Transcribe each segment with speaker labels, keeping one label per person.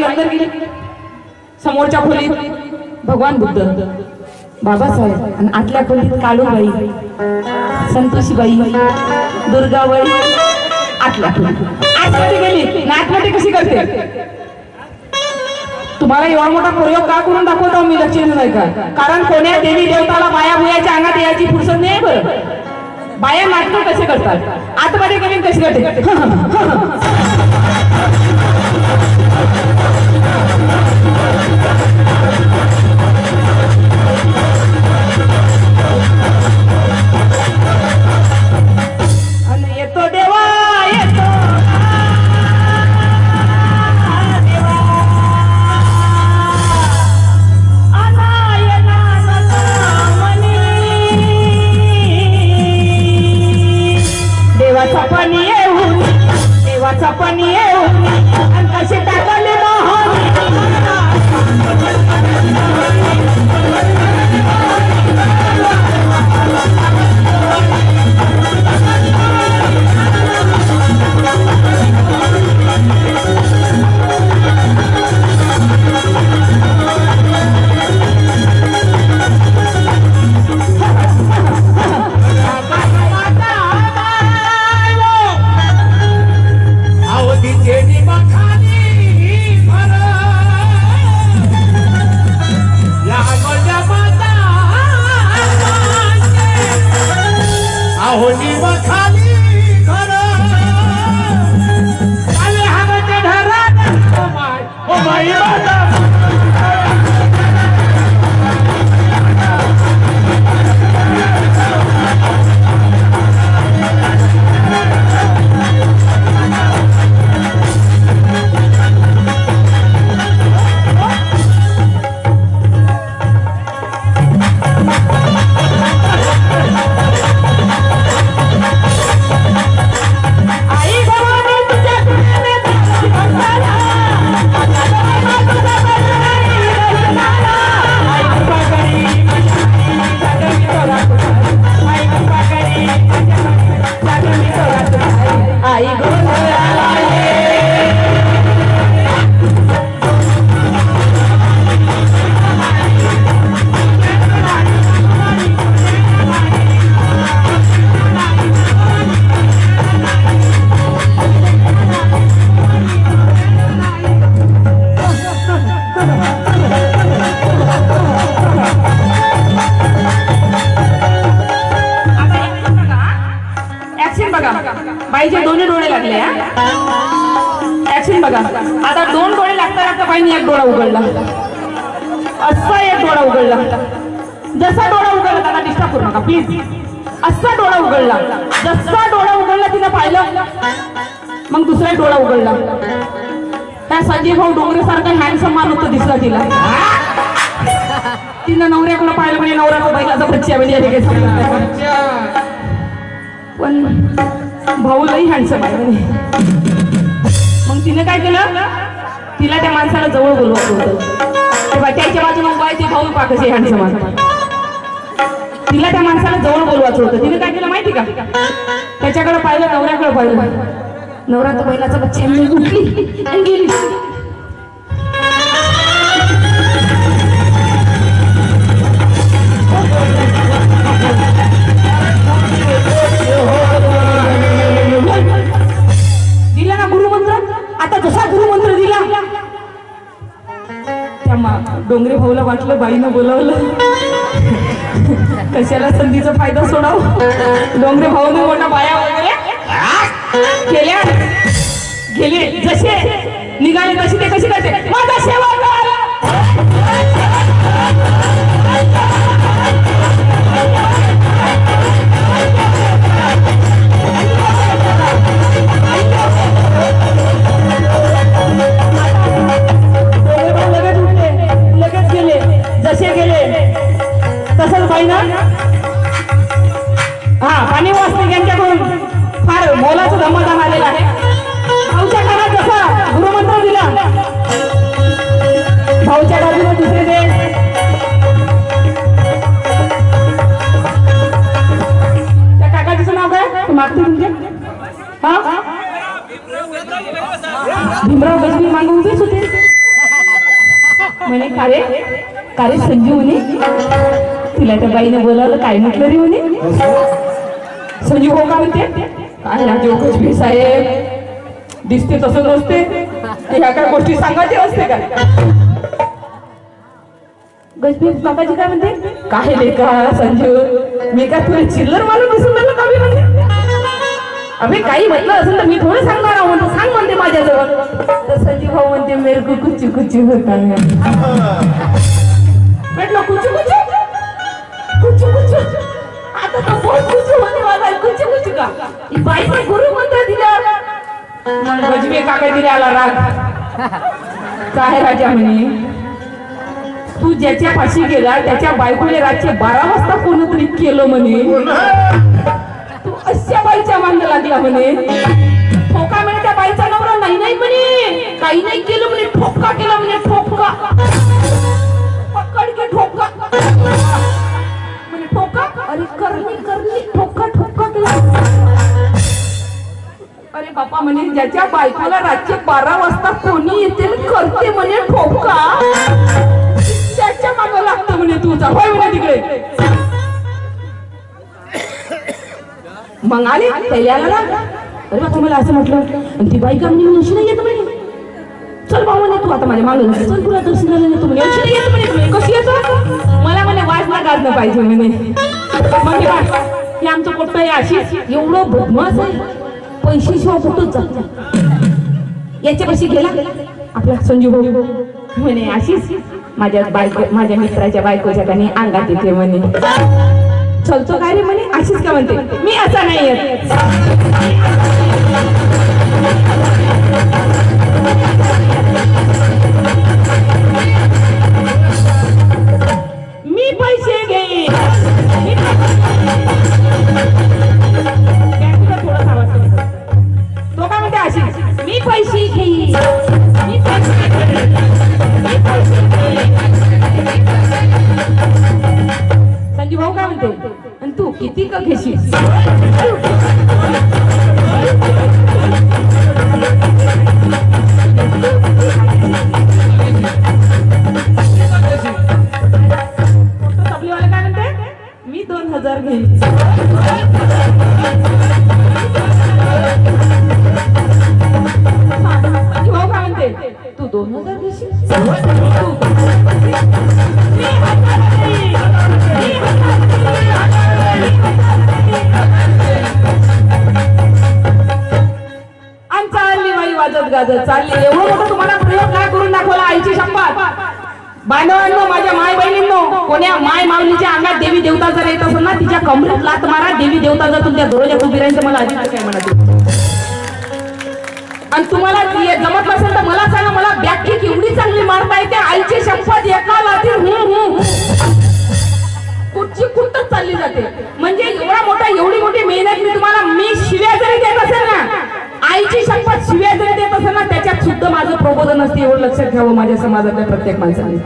Speaker 1: बाई अंदर गेली. समोरच्या खोलीत भगवान बुद्ध बाबासाहेब आणि आतल्या खोलीत काळूबाई संतोषीबाई दुर्गाबाई आतल्या खोलीत. आतमध्ये गेली. ना आतमध्ये कशी करते? तुम्हाला एवढा मोठा प्रयोग का करून दाखवतो मी लक्ष नाही का? कारण कोण्या देवी देवताला बाया बुयाच्या अंगात यायची फुरसत नाही बरं. बाया नाटक कसे करतात. आतमध्ये गेली कशी करते. बाईचे दोन्ही डोळे लागले ऍक्शन बघा. आता दोन डोळे लागता लागता बाईने एक डोळा उघडला. असा एक डोळा उघडला. जसा डोळा उघडला त्याला डिस्टर्ब करू नका प्लीज असा डोळा उघडला. जसा डोळा उघडला तिनं पाहिलं. मग दुसरा डोळा उघडला. त्या संजय भाऊ डोंगरे सारखा हँडसम माणूस दिसला तिला. तिनं नवऱ्याकडे पाहिलं म्हणजे नवऱ्याचा बैलाचा बच्चा म्हणजे पण भाऊ लई हँडसम आहे मग तिने काय केलं? तिला त्या माणसाला जवळ बोलवत होतं. त्याच्या बाजूने उभा आहे ते भाऊ पाकशी हँडसम तिला त्या माणसाला जवळ बोलवायचं होतं. तिने काय केलं माहिती का? त्याच्याकडे पाहिलं नवऱ्याकडे पाहिलं. नवरा तो बैलाचा बच्चा उठली आणि गेली. डोंगरे भाऊला वाटलं बाईनं बोलावलं. कशाला संधीचा फायदा सोडाव? डोंगरे भाऊने मोठा बाया वगैरे केल्या. गेले जसे. निघाले तसे ते कसे करते? माझा सेवा पाणी यांच्याकडून फार मोलाचं धम्मदान आलेलं आहे. भाऊच्या कानात जसा गुरुमंत्र दिला भाऊच्या बाजूने दुसरे दे त्या काकाजीचं नाव काय? मागते तुमचे हा? भीमराव गजबी मागून उभेच होते. म्हणे का रे का रे संजू म्हणे तिला त्या बाईने बोलावलं काय म्हटलं रे म्हणे? संजू हो का म्हणते काय राजे उकच साहेब. दिसते तसं नसते. ह्या काय गोष्टी सांगायची असते का गजबीज बाबाजी काय म्हणते? काय रे का संजू? मी का तुला चिल्लर मालूम दिसून राहिलं का मी म्हणते? अबे काही म्हटलं असेल तर मी थोडं सांगणार आहो म्हणतो सांग म्हणते माझ्याजवळ. तर संजीव भाऊ म्हणते मेरे को कुची कुची होता है. म्हटलं कुचू कुचू कुचू कुचू बाईचा गुरु मंत्र दिल्यावर मग काका दिले आला राग. काय राजा म्हणे? तू ज्याच्या पाशी गेला त्याच्या बायकोने रातचे बारा वाजता कोणतरी केलं म्हणे. तू अशा बाईच्या मांग लागला म्हणे. ठोका म्हणे त्या बाईचा नवरा नाही नाही म्हणे. काही नाही केलं म्हणे ठोका केला म्हणे ठोका पकड के ठोका ठोका अरे करली करली ठोका ठोका केला अरे बापा म्हणे ज्याच्या बायकोला रातचे बारा वाजता कोणी येते करते म्हणे ठोका. त्याच्या मागं लागतं म्हणे तुझा होय म्हणे तिकडे. मग आले त्याला अरे तुम्हाला मला असं म्हटलं ती बाई का म्हणून मी नाही येत म्हणे? चल भाऊ म्हणे तू आता माझ्या मागं चल तुला दर्शनाला नेतो म्हणे अशी येतो म्हणे म्हणे, कशी येतो मला म्हणे वाजना गाजणं पाहिजे म्हणे. म्हणे हे आमचं पोट्ट आहे अशी. एवढं बदमास आहे. पैसे शिवाय कुठंच जात याच्यापाशी गेला. आपला संजीव भाऊ म्हणे अशीच माझ्या बायको माझ्या मित्राच्या बायकोच्या त्याने अंगात येते म्हणे. चलतो काय रे म्हणे? अशीच का म्हणते? मी असा नाही येत. ती का घेशील? मी दोन हजार घेईन. हो तू दोन हजार घेशील? बाई चालली. एवढं मोठं तुम्हाला प्रयोग काय करून दाखवला आईची शपथ? बांधवांनो माझ्या माय बहिणींनो कोण्या माय माऊलीच्या अंगात देवी देवता जर येत असेल ना तिच्या कमरेत लात मारा देवी देवता जर तुमच्या डोळ्यात उभी राहील तर मला अजिबात काय म्हणत आणि तुम्हाला जमत नसेल तर मला सांगा मला बॅकी एवढी चांगली मारता येते आईची शपथ एका लातील हम्म कुठची कुठच चालली जाते? म्हणजे एवढा मोठा एवढी मोठी मेहनत मी तुम्हाला मी शिव्या जरी देत असेल ना आईची शपथ शिव्या जरी देत असेल ना त्याच्यात सुद्धा माझं प्रबोधन असते एवढं लक्षात घ्यावं माझ्या समाजातल्या प्रत्येक माणसाने.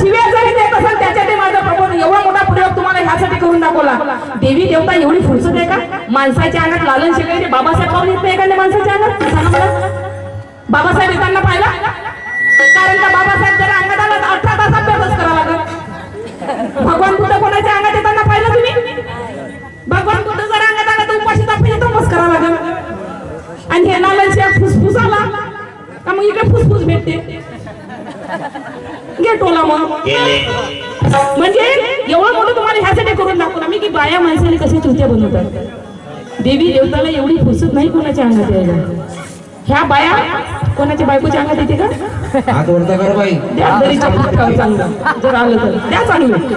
Speaker 1: शिव्या जरी देत असेल त्याच्यात माझं प्रबोधन एवढा मोठा प्रयोग तुम्हाला ह्यासाठी करून दाखवला. देवी देवता एवढी फुरसत आहे का? माणसाच्या अंगात लालन शिकायचे बाबासाहेब पाहून येत नाही एखाद्या माणसाच्या अंगात? बाबासाहेब येताना पाहिला? टोला मग म्हणजे एवढं मोठं तुम्हाला ह्यासाठी करून दाखवलं. मी की बाया माणसाने कसे चुत्या बनवतात. देवी देवताला एवढी फुसत नाही कोणाच्या अंगात यायला. ह्या बाया कोणाच्या बायकोच्या अंगात येते का? द्या चांगलं जर आलं तर. द्या चांगलं